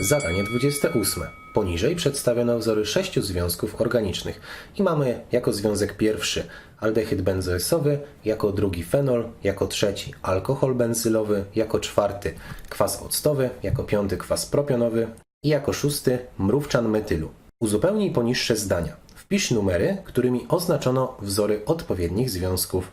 Zadanie 28. Poniżej przedstawiono wzory sześciu związków organicznych i mamy jako związek pierwszy aldehyd benzoesowy, jako drugi fenol, jako trzeci alkohol benzylowy, jako czwarty kwas octowy, jako piąty kwas propionowy i jako szósty mrówczan metylu. Uzupełnij poniższe zdania. Wpisz numery, którymi oznaczono wzory odpowiednich związków.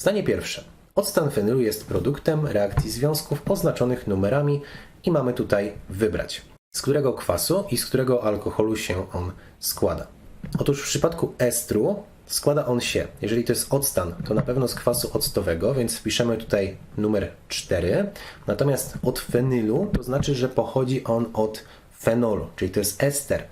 Zdanie pierwsze. Octan fenylu jest produktem reakcji związków oznaczonych numerami i mamy tutaj wybrać, z którego kwasu i z którego alkoholu się on składa. Otóż w przypadku estru składa on się, jeżeli to jest octan, to na pewno z kwasu octowego, więc wpiszemy tutaj numer 4. Natomiast od fenylu to znaczy, że pochodzi on od fenolu, czyli to jest ester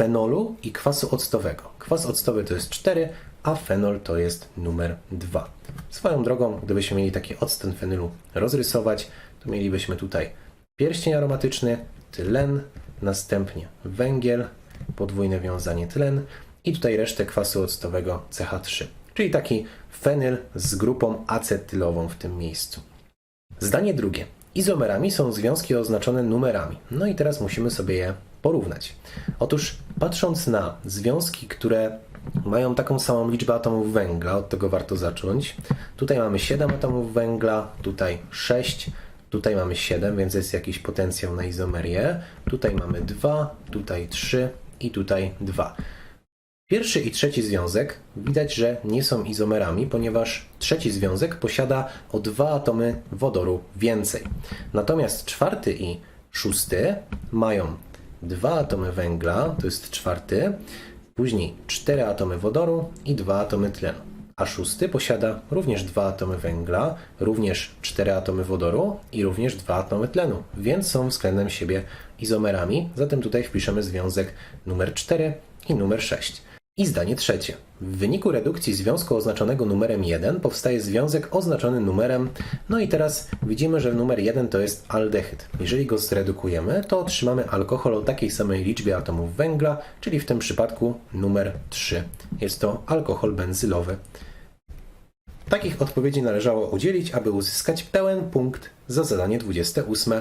fenolu i kwasu octowego. Kwas octowy to jest 4, a fenol to jest numer 2. Swoją drogą, gdybyśmy mieli taki octen fenylu rozrysować, to mielibyśmy tutaj pierścień aromatyczny, tlen, następnie węgiel, podwójne wiązanie tlen i tutaj resztę kwasu octowego CH3. Czyli taki fenyl z grupą acetylową w tym miejscu. Zdanie drugie. Izomerami są związki oznaczone numerami. No i teraz musimy sobie je porównać. Otóż patrząc na związki, które mają taką samą liczbę atomów węgla, od tego warto zacząć. Tutaj mamy 7 atomów węgla, tutaj 6, tutaj mamy 7, więc jest jakiś potencjał na izomerię. Tutaj mamy 2, tutaj 3 i tutaj 2. Pierwszy i trzeci związek widać, że nie są izomerami, ponieważ trzeci związek posiada o dwa atomy wodoru więcej. Natomiast czwarty i szósty mają dwa atomy węgla, to jest czwarty, później cztery atomy wodoru i dwa atomy tlenu. A szósty posiada również dwa atomy węgla, również cztery atomy wodoru i również dwa atomy tlenu, więc są względem siebie izomerami. Zatem tutaj wpiszemy związek numer 4 i numer 6. I zdanie trzecie. W wyniku redukcji związku oznaczonego numerem 1 powstaje związek oznaczony numerem, no i teraz widzimy, że numer 1 to jest aldehyd. Jeżeli go zredukujemy, to otrzymamy alkohol o takiej samej liczbie atomów węgla, czyli w tym przypadku numer 3. Jest to alkohol benzylowy. Takich odpowiedzi należało udzielić, aby uzyskać pełen punkt za zadanie 28.